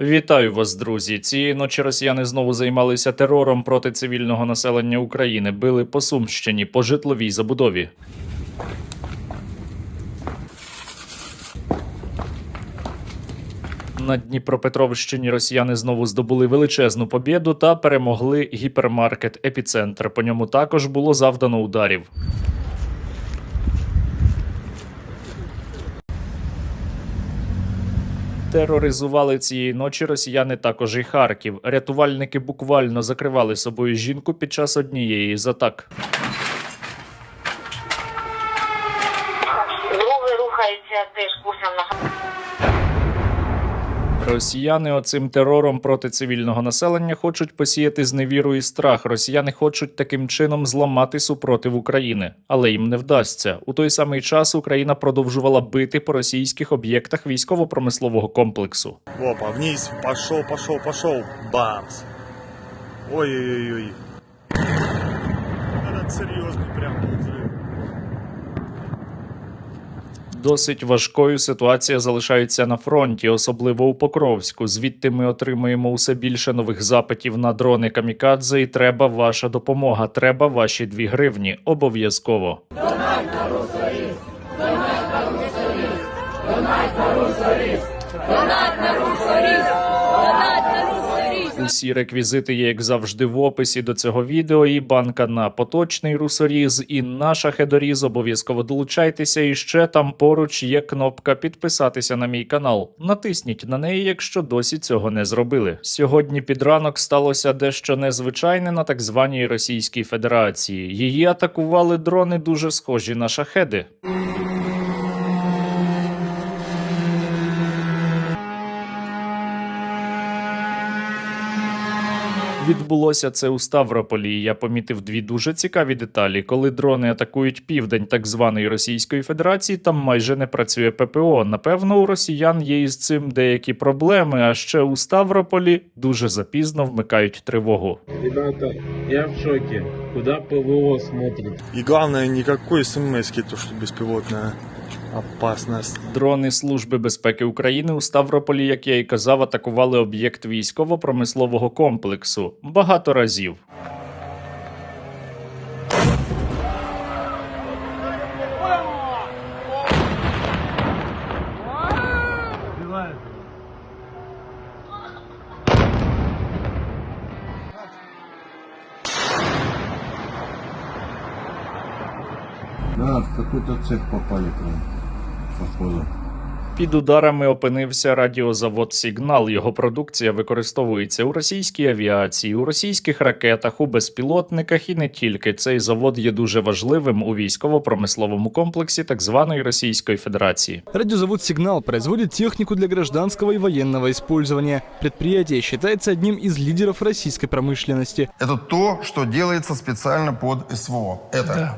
Вітаю вас, друзі. Цієї ночі росіяни знову займалися терором проти цивільного населення України, били по Сумщині по житловій забудові. На Дніпропетровщині росіяни знову здобули величезну побєду та перемогли гіпермаркет Епіцентр. По ньому також було завдано ударів. Тероризували цієї ночі росіяни також і Харків. Рятувальники буквально закривали собою жінку під час однієї з атак. Росіяни оцим терором проти цивільного населення хочуть посіяти зневіру і страх. Росіяни хочуть таким чином зламати супротив України, але їм не вдасться. У той самий час Україна продовжувала бити по російських об'єктах військово-промислового комплексу. Опа, вниз, пошел, пошел, пошел, бамс. Ой-ой-ой. Это серьезный прям взрыв. Досить важкою ситуація залишається на фронті, особливо у Покровську. Звідти ми отримуємо усе більше нових запитів на дрони камікадзе, і треба ваша допомога. Треба ваші дві гривні. Обов'язково. Усі реквізити є, як завжди, в описі до цього відео. І банка на поточний русоріз, і на шахедоріз. Обов'язково долучайтеся. І ще там поруч є кнопка підписатися на мій канал. Натисніть на неї, якщо досі цього не зробили. Сьогодні під ранок сталося дещо незвичайне на так званій Російській Федерації. Її атакували дрони дуже схожі на шахеди. Відбулося це у Ставрополі. і Я помітив дві дуже цікаві деталі. Коли дрони атакують південь так званої Російської Федерації, там майже не працює ППО. Напевно, у росіян є із цим деякі проблеми. А ще у Ставрополі дуже запізно вмикають тривогу. Ребята, я в шоке. Куда ПВО смотрит? И главное, никакой смс то, что беспилотная опасность. Дрони Служби безпеки України у Ставрополі, як я і казав, атакували об'єкт військово-промислового комплексу багато разів. Да, в какой-то цех попали прям, походу. Під ударами опинився радіозавод Сігнал. Його продукція використовується у російській авіації, у російських ракетах, у безпілотниках і не тільки. Цей завод є дуже важливим у військово-промисловому комплексі так званої Російської Федерації. Радиозавод «Сигнал» производит технику для гражданского и военного использования. Предприятие считается одним из лидеров российской промышленности. Это то, что делается специально под СВО. Это Да.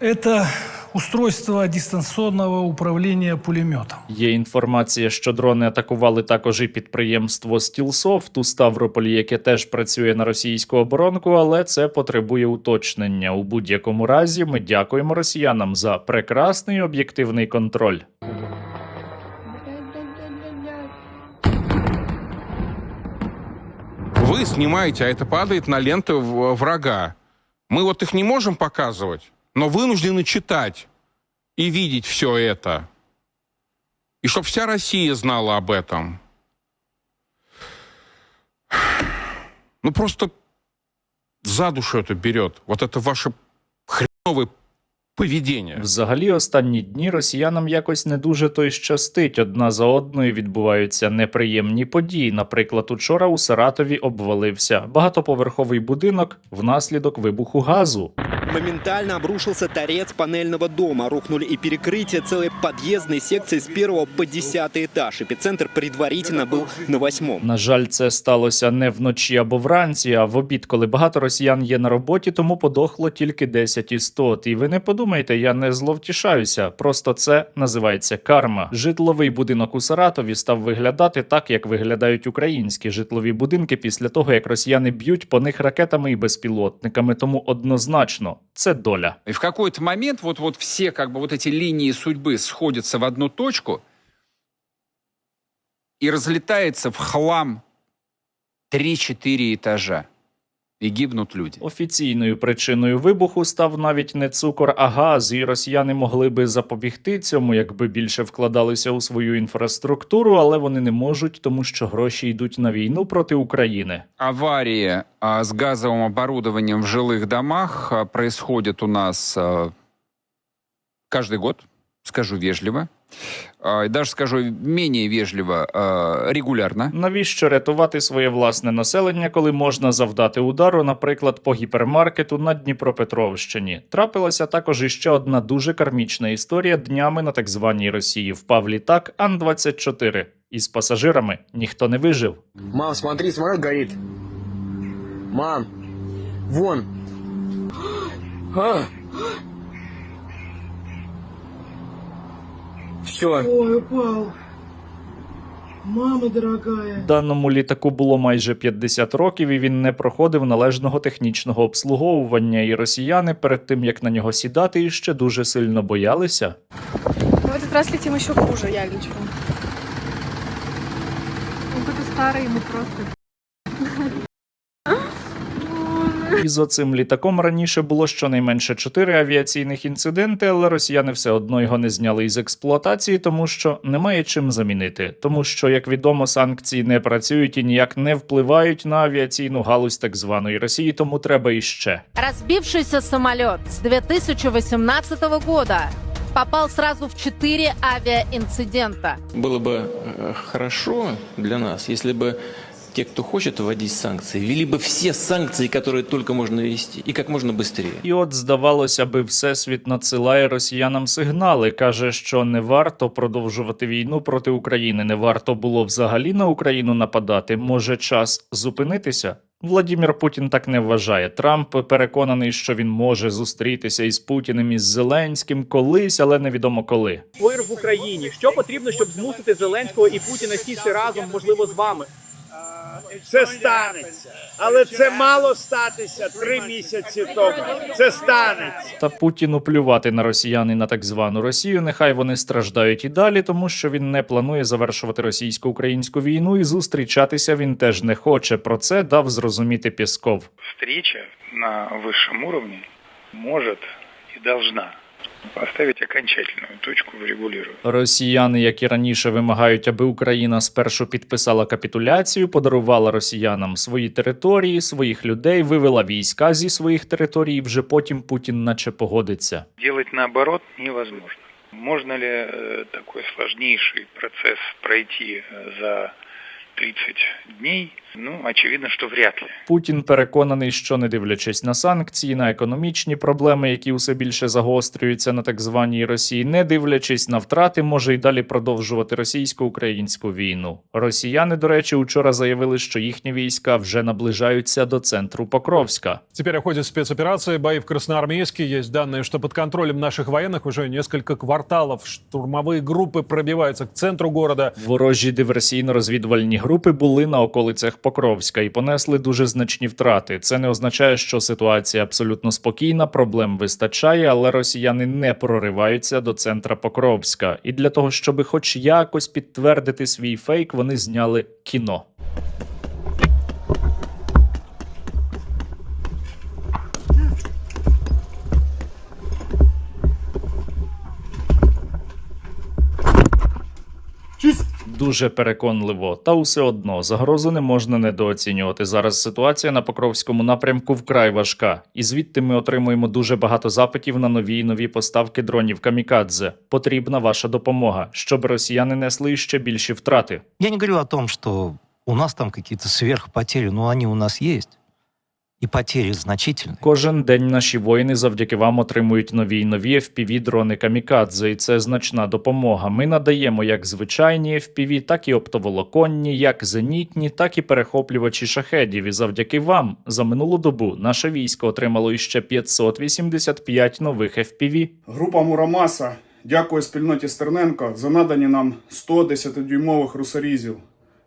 Это устройство дистанционного управления пулеметом. Є інформація, що дрони атакували також і підприємство Стілсофт у Ставрополі, яке теж працює на російську оборонку, але це потребує уточнення. У будь-якому разі ми дякуємо росіянам за прекрасний об'єктивний контроль. Вы снимаете, а это падает на ленты в- врага. Мы вот их не можем показывать, Но вынуждены читать и видеть все это. И чтобы вся Россия знала об этом. Ну просто за душу это берет. Вот это ваше хреновое поведение. Взагалі, останні дні росіянам якось не дуже то й щастить. Одна за одною відбуваються неприємні події. Наприклад, учора у Саратові обвалився багатоповерховий будинок внаслідок вибуху газу. Моментально обрушился торец панельного дома. Рухнули и перекрытие целой подъездной секции с первого по десятый этаж. Эпицентр предварительно был на восьмом. На жаль, це сталося не вночі або вранці, а в обід, коли багато росіян є на роботі, тому подохло тільки 10 істот. І ви не подумайте, я не зловтішаюся. Просто це називається карма. Житловий будинок у Саратові став виглядати так, як виглядають українські житлові будинки після того, як росіяни б'ють по них ракетами і безпілотниками. Тому однозначно це доля. И в какой-то момент вот, вот все как бы вот эти линии судьбы сходятся в одну точку, и разлетается в хлам 3-4 этажа. И гибнут люди. Офіційною причиною вибуху став навіть не цукор, а газ, і росіяни могли би запобігти цьому, якби більше вкладалися у свою інфраструктуру, але вони не можуть, тому що гроші йдуть на війну проти України. Аварии а, с газовым оборудованием в жилых домах а, происходят у нас а, каждый год, скажу вежливо. Даже скажу менее вежливо, регулярно. Навіщо рятувати своє власне населення, коли можна завдати удару, наприклад, по гіпермаркету на Дніпропетровщині? Трапилася також іще одна дуже кармічна історія днями на так званій Росії. Впав літак Ан-24. Із пасажирами ніхто не вижив. Мам, смотри, самолет горит. Мам, вон. А. Все. Ой, упал. Мама дорогая. Даному літаку було майже 50 років, і він не проходив належного технічного обслуговування. І росіяни перед тим як на нього сідати, іще дуже сильно боялися. Мы в этот раз летим еще хуже, Яльничку. Он какой-то старый, ему просто... І з оцим літаком раніше було щонайменше чотири авіаційних інциденти, але росіяни все одно його не зняли із експлуатації, тому що немає чим замінити. Тому що, як відомо, санкції не працюють і ніяк не впливають на авіаційну галузь так званої Росії, тому треба іще. Разбившийся самолет с 2018 года попал сразу в четыре авиаинцидента. Было бы э, хорошо для нас, если бы те, кто хочет вводить санкции, ввели бы все санкции, которые только можно ввести, и как можно быстрее. І от здавалося би, всесвіт надсилає росіянам сигнали. каже, що не варто продовжувати війну проти України. Не варто було взагалі на Україну нападати. Може, час зупинитися? Владімір Путін так не вважає. Трамп переконаний, що він може зустрітися із Путіним із Зеленським колись, але невідомо коли. Мир в Україні. Що потрібно, щоб змусити Зеленського і Путіна сісти разом, можливо, з вами? Це станеться. Але це мало статися три місяці тому. Це станеться. Та Путіну плювати на росіян і на так звану Росію. Нехай вони страждають і далі, тому що він не планує завершувати російсько-українську війну і зустрічатися він теж не хоче. Про це дав зрозуміти Пісков. Встреча на высшем уровне может и должна поставить окончательную точку в регулировании. Росіяни, як і раніше, вимагають, аби Україна спершу підписала капітуляцію, подарувала росіянам свої території, своїх людей, вивела війська зі своїх територій. і Вже потім Путін, наче погодиться. Делать наоборот невозможно. Можно ли э, такой сложнейший процесс пройти э, за 30 дней? Ну, очевидно, что вряд ли. Путін переконаний, що не дивлячись на санкції, на економічні проблеми, які усе більше загострюються на так званій Росії, не дивлячись на втрати, може й далі продовжувати російсько-українську війну. Росіяни, до речі, учора заявили, що їхні війська вже наближаються до центру Покровська. Теперь о ходе спецоперации бои в Красноармейске. Есть данные, что под контролем наших военных уже несколько кварталов штурмовые группы пробиваются к центру города. Ворожі диверсійно-розвідувальні групи були на околицях Покровська і понесли дуже значні втрати. Це не означає, що ситуація абсолютно спокійна, проблем вистачає, але росіяни не прориваються до центра Покровська. І для того, щоб хоч якось підтвердити свій фейк, вони зняли кіно. Дуже переконливо, та усе одно загрозу не можна недооцінювати. Зараз ситуація на Покровському напрямку вкрай важка, і звідти ми отримуємо дуже багато запитів на нові і нові поставки дронів камікадзе. Потрібна ваша допомога, щоб росіяни несли ще більші втрати. Я не говорю о том, що у нас там какие-то сверхпотери, але вони у нас есть. И потери значительные. Кожен день наші воїни завдяки вам отримують нові й нові fpv дрони камікадзе, і це значна допомога. Ми надаємо як звичайні FPV, так і оптоволоконні, як зенітні, так і перехоплювачі шахедів. І завдяки вам за минулу добу наше військо отримало іще 585 нових FPV. Група Мурамаса дякує спільноті Стерненко за надані нам 100 10-дюймових русорізів.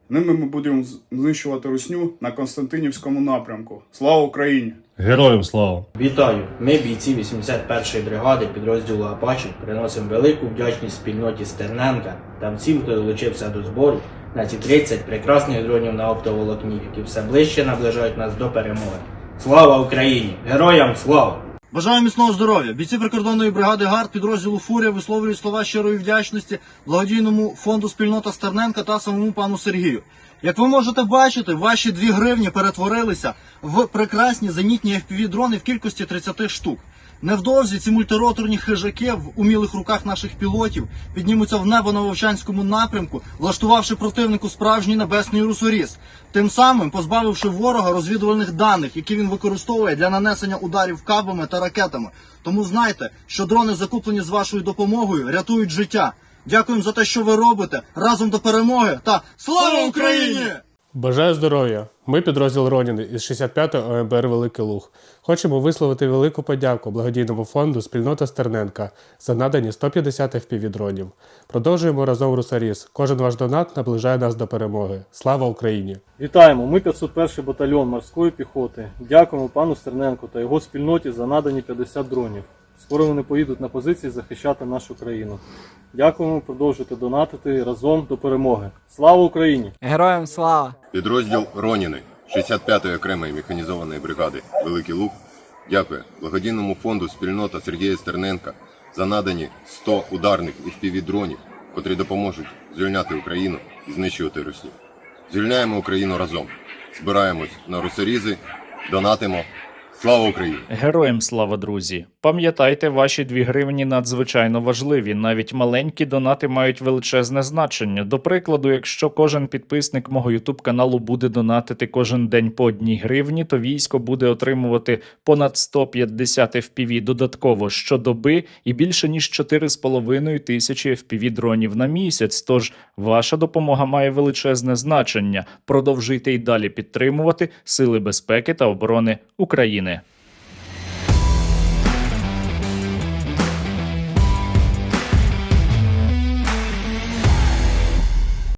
Ними ми будемо знищувати русню на Константинівському напрямку. Слава Україні! Героям слава! Вітаю! Ми, бійці 81-ї бригади підрозділу Апачі, приносимо велику вдячність спільноті Стерненка та всім, хто долучився до збору Значить, 30 прекрасних дронів на оптоволокні, які все ближче наближають нас до перемоги. Слава Україні! Героям слава! Бажаю міцного здоров'я. Бійці прикордонної бригади ГАРД підрозділу Фурія висловлюють слова щирої вдячності благодійному фонду спільнота Стерненка та самому пану Сергію. Як ви можете бачити, ваші дві гривні перетворилися в прекрасні зенітні FPV-дрони в кількості 30 штук. Невдовзі ці мультироторні хижаки в умілих руках наших пілотів піднімуться в небо на Вовчанському напрямку, влаштувавши противнику справжній небесний русоріз, тим самим позбавивши ворога розвідувальних даних, які він використовує для нанесення ударів кабами та ракетами. Тому знайте, що дрони, закуплені з вашою допомогою, рятують життя. Дякуємо за те, що ви робите разом до перемоги та слава Україні! Бажаю здоров'я! Ми підрозділ Роніни із 65-ї ОМБР Великий Луг. Хочемо висловити велику подяку благодійному фонду Спільнота Стерненка за надані 150 FPV-дронів. Продовжуємо разом Русаріс. Кожен ваш донат наближає нас до перемоги. Слава Україні! Вітаємо! Ми 501 батальйон морської піхоти. Дякуємо пану Стерненку та його спільноті за надані 50 дронів. Скоро вони поїдуть на позиції захищати нашу країну. Дякуємо, продовжуйте донатити разом до перемоги. Слава Україні! Героям слава! Підрозділ Роніни 65-ї окремої механізованої бригади Великий Луг дякує благодійному фонду спільнота Сергія Стерненка за надані 100 ударних FPV-дронів, котрі допоможуть звільняти Україну і знищувати Русню. Звільняємо Україну разом. Збираємось на русорізи, донатимо. Слава Україні! Героям слава, друзі! Пам'ятайте, ваші дві гривні надзвичайно важливі. Навіть маленькі донати мають величезне значення. До прикладу, якщо кожен підписник мого ютуб каналу буде донатити кожен день по одній гривні, то військо буде отримувати понад 150 FPV додатково щодоби і більше ніж 4,5 тисячі FPV дронів на місяць. Тож ваша допомога має величезне значення. Продовжуйте й далі підтримувати сили безпеки та оборони України.